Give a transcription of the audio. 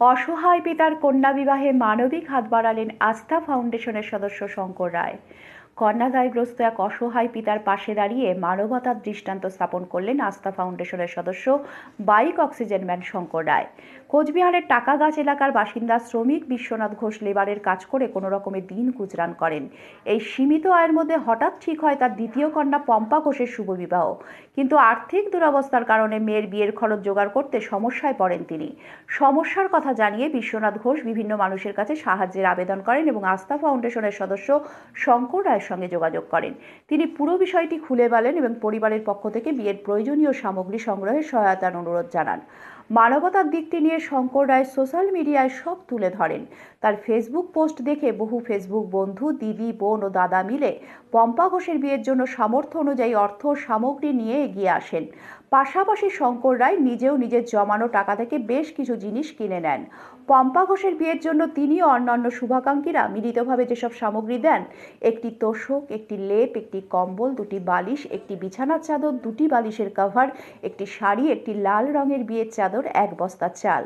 অসহায় পিতার কন্যা বিবাহে মানবিক হাত বাড়ালেন আস্থা ফাউন্ডেশনের সদস্য শঙ্কর রায়। কন্যাদায়গ্রস্ত এক অসহায় পিতার পাশে দাঁড়িয়ে মানবতার দৃষ্টান্ত স্থাপন করলেন আস্থা ফাউন্ডেশনের সদস্য bike oxygen man Shankar Roy. কোচবিহারের টাকাগাছ এলাকার বাসিন্দা শ্রমিক বিশ্বনাথ ঘোষ লেবারের কাজ করে কোনো রকমের দিন গুজরান করেন। এই সীমিত আয়ের মধ্যে হঠাৎ ঠিক হয় তার দ্বিতীয় কন্যা পম্পা ঘোষের শুভ বিবাহ। কিন্তু আর্থিক দুরবস্থার কারণে মেয়ের বিয়ের খরচ জোগাড় করতে সমস্যায় পড়েন তিনি। সমস্যার কথা জানিয়ে বিশ্বনাথ ঘোষ বিভিন্ন মানুষের কাছে সাহায্যের আবেদন করেন এবং আস্থা ফাউন্ডেশনের সদস্য শঙ্কর রায়ের সঙ্গে যোগাযোগ করেন। তিনি পুরো বিষয়টি খুলে বলেন এবং পরিবারের পক্ষ থেকে বিয়ের প্রয়োজনীয় সামগ্রী সংগ্রহের সহায়তার অনুরোধ জানান। মানবতার দিকটি নিয়ে শঙ্কর রায় সোশ্যাল মিডিয়ায় সব তুলে ধরেন। তার ফেসবুক পোস্ট দেখে বহু ফেসবুক বন্ধু, দিদি, বোন ও দাদা মিলে পম্পা ঘোষের বিয়ের জন্য সামর্থ্য অনুযায়ী অর্থ সামগ্রী নিয়ে এগিয়ে আসেন। পাশাপাশি শঙ্কর রায় নিজেও নিজের জমানো টাকা থেকে বেশ কিছু জিনিস কিনে নেন। পম্পা ঘোষের বিয়ের জন্য তিনি ও অন্যান্য শুভাকাঙ্ক্ষীরা মিলিতভাবে যেসব সামগ্রী দেন, একটি তোষক, একটি লেপ, একটি কম্বল, দুটি বালিশ, একটি বিছানার চাদর, দুটি বালিশের কভার একটি শাড়ি, একটি লাল রঙের বিয়ের চাদর এক বস্তা চাল।